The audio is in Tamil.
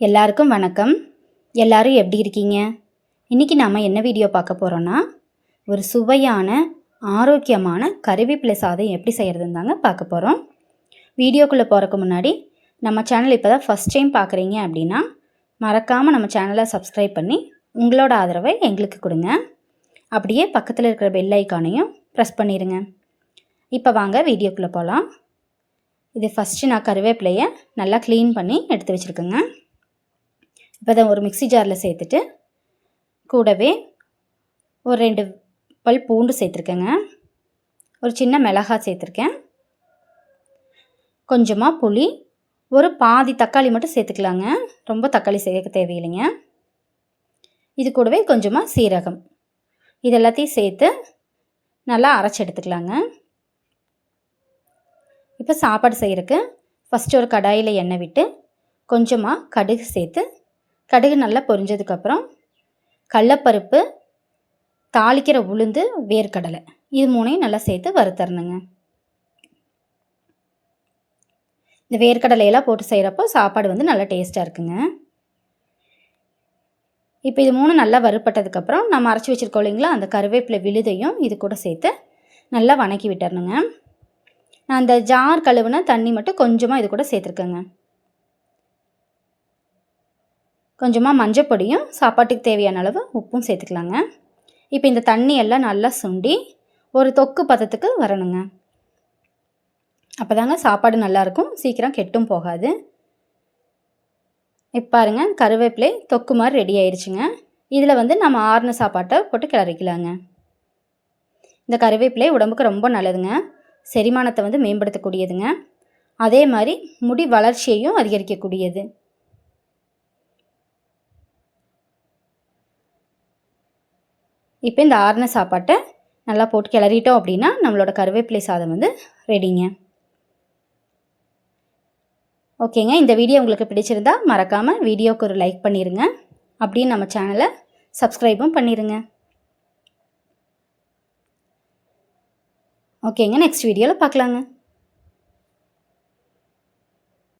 எல்லாருக்கும் வணக்கம். எல்லாரும் எப்படி இருக்கீங்க? இன்றைக்கி நாம் என்ன வீடியோ பார்க்க போகிறோன்னா ஒரு சுவையான ஆரோக்கியமான கருவேப்பிலை சாதம் எப்படி செய்கிறதுன்னு தாங்க பார்க்க போகிறோம் வீடியோக்குள்ளே போகிறக்கு முன்னாடி நம்ம சேனல் இப்போ தான் ஃபஸ்ட் டைம் பார்க்குறீங்க அப்படின்னா மறக்காமல் நம்ம சேனலை சப்ஸ்கிரைப் பண்ணி உங்களோட ஆதரவை எங்களுக்கு கொடுங்க. அப்படியே பக்கத்தில் இருக்கிற பெல் ஐக்கானையும் ப்ரெஸ் பண்ணிடுங்க இப்போ வாங்க வீடியோக்குள்ளே போகலாம் இது ஃபஸ்ட்டு நான் கருவேப்பிலையை நல்லா க்ளீன் பண்ணி எடுத்து வச்சுருக்கேங்க. இப்போ தான் ஒரு மிக்ஸி ஜாரில் சேர்த்துட்டு கூடவே ஒரு ரெண்டு பல் பூண்டு சேர்த்துருக்கேங்க. ஒரு சின்ன மிளகாய் சேர்த்துருக்கேன். கொஞ்சமாக புளி ஒரு பாதி தக்காளி மட்டும் சேர்த்துக்கலாங்க. ரொம்ப தக்காளி சேர்க்க தேவையில்லைங்க. இது கூடவே கொஞ்சமாக சீரகம். இது எல்லாத்தையும் சேர்த்து நல்லா அரைச்சி எடுத்துக்கலாங்க. இப்போ சாப்பாடு செய்கிறதுக்கு ஃபஸ்ட்டு ஒரு கடாயில் எண்ணெய் விட்டு கொஞ்சமாக கடுகு சேர்த்து கடுகு நல்லா பொரிஞ்சதுக்கப்புறம் கடலப்பருப்பு தாளிக்கிற உளுந்து வேர்க்கடலை. இது மூணையும் நல்லா சேர்த்து வறுத்தரணுங்க. இந்த வேர்க்கடலையெல்லாம் போட்டு செய்கிறப்போ சாப்பாடு வந்து நல்லா டேஸ்ட்டாக இருக்குங்க. இப்போ இது மூணு நல்லா வறுப்பட்டதுக்கப்புறம் நம்ம அரைச்சி வச்சுருக்கோம் இல்லைங்களா அந்த கருவேப்பிலை விழுதையும் இது கூட சேர்த்து நல்லா வணக்கி விட்டுறணுங்க நான் அந்த ஜார் கழுவுன தண்ணி மட்டும் கொஞ்சமாக இது கூட சேர்த்துருக்கேங்க. கொஞ்சமாக மஞ்சப்பொடியும் சாப்பாட்டுக்கு தேவையான அளவு உப்பும் சேர்த்துக்கலாங்க. இப்போ இந்த தண்ணி எல்லாம் நல்லா சுண்டி ஒரு தொக்கு பதத்துக்கு வரணுங்க. அப்போ தாங்க சாப்பாடு நல்லாயிருக்கும் சீக்கிரம் கெட்டும் போகாது. இப்போ பாருங்க கருவேப்பிலை தொக்கு மாதிரி ரெடி ஆயிடுச்சுங்க. இதில் வந்து நம்ம ஆறுன சாப்பாட்டை போட்டு கிளறிக்கலாங்க. இந்த கருவேப்பிலை உடம்புக்கு ரொம்ப நல்லதுங்க. செரிமானத்தை வந்து மேம்படுத்தக்கூடியதுங்க. அதே மாதிரி முடி வளர்ச்சியையும் அதிகரிக்கக்கூடியது. இப்போ இந்த ஆறுன சாப்பாட்டை நல்லா போட்டு கிளறிட்டோம் அப்படின்னா நம்மளோட கருவேப்பிலை சாதம் வந்து ரெடிங்க ஓகேங்க இந்த வீடியோ உங்களுக்கு பிடிச்சிருந்தா மறக்காமல் வீடியோவுக்கு ஒரு லைக் பண்ணிடுங்க அப்படியே நம்ம சேனலை சப்ஸ்கிரைபும் பண்ணிடுங்க ஓகேங்க நெக்ஸ்ட் வீடியோவில் பார்க்கலாங்க.